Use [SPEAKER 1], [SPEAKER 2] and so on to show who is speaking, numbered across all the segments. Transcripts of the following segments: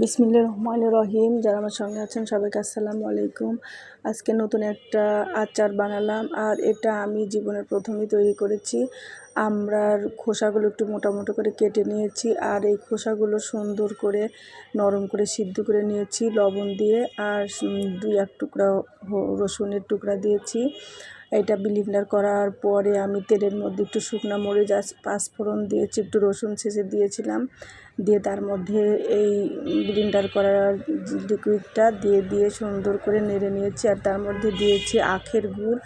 [SPEAKER 1] বিসমিল্লা রহমান রহিম। যারা আমার সঙ্গে আছেন, সবাইকে আসসালামু আলাইকুম। আজকে নতুন একটা আচার বানালাম, আর এটা আমি জীবনের প্রথমেই তৈরি করেছি। আমরার খোসাগুলো একটু মোটা মোটো করে কেটে নিয়েছি, আর এই খোসাগুলো সুন্দর করে, নরম করে সিদ্ধ করে নিয়েছি লবণ দিয়ে, আর দুই এক টুকরা রসুনের টুকরা দিয়েছি। এটা ব্লিন্ডার করার পরে আমি তেলের মধ্যে একটু শুকনো মরিচ পাঁচফোড়ন দিয়েছি, একটু রসুন ছেঁচে দিয়েছিলাম। দিয়ে তার মধ্যে এই ব্লিন্ডার করার লিকুইডটা দিয়ে দিয়ে সুন্দর করে নেড়ে নিয়েছি আর তার মধ্যে দিয়েছি আখের গুড়।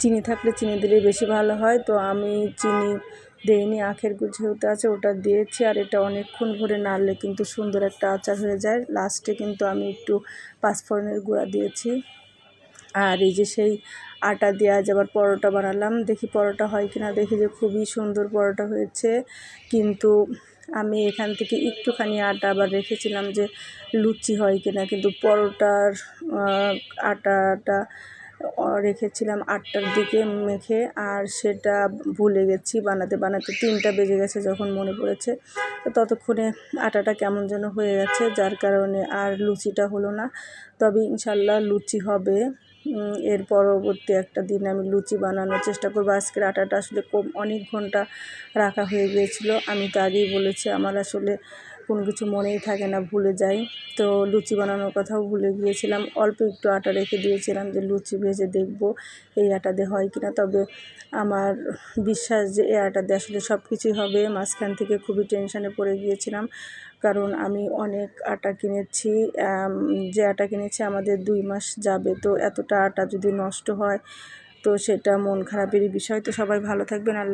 [SPEAKER 1] চিনি থাকলে চিনি দিলে বেশি ভালো হয়, তো আমি চিনি দেইনি, আখের গুড় যেহেতু আছে ওটা দিয়েছি আর এটা অনেকক্ষণ ভরে নাড়লে কিন্তু সুন্দর একটা আচার হয়ে যায়। লাস্টে কিন্তু আমি একটু পাঁচফোড়নের গুঁড়া দিয়েছি। আর এই যে সেই আটা দিয়ে আজ আবার পরোটা বানালাম। দেখি পরোটা হয় কি না দেখি যে খুবই সুন্দর পরোটা হয়েছে। কিন্তু আমি এখান থেকে একটুখানি আটা আবার রেখেছিলাম যে লুচি হয় কি না কিন্তু পরোটার আটাটা রেখেছিলাম আটটার দিকে মেখে। আর সেটা ভুলে গেছি বানাতে বানাতে তিনটা বেজে গেছে যখন মনে পড়েছে। তো ততক্ষণে আটাটা কেমন যেন হয়ে গেছে, যার কারণে আর লুচিটা হলো না। তবে ইনশাল্লাহ লুচি হবে। এর পরবর্তী একটা দিন আমি লুচি বানানোর চেষ্টা করব। আজকের আটাটা আসলে কম, অনেক ঘণ্টা রাখা হয়ে গিয়েছিল। আমি তো আগেই বলেছি, আমার আসলে কোনো কিছু মনেই থাকে না, ভুলে যাই। তো লুচি বানানোর কথাও ভুলে গিয়েছিলাম। অল্প একটু আটা রেখে দিয়েছিলাম যে লুচি ভেজে দেখব এই আটা দিয়ে হয় কি না তবে আমার বিশ্বাস যে এই আটা দিয়ে আসলে সব কিছুই হবে। মাঝখান থেকে খুবই টেনশানে পড়ে গিয়েছিলাম। কারণ আমি অনেক আটা কিনেছি যে আটা কিনেছি আমাদের দুই মাস যাবে। তো এতটা আটা যদি নষ্ট হয়, তো সেটা মন খারাপেরই বিষয়। তো সবাই ভালো থাকবেন। আল্লাহ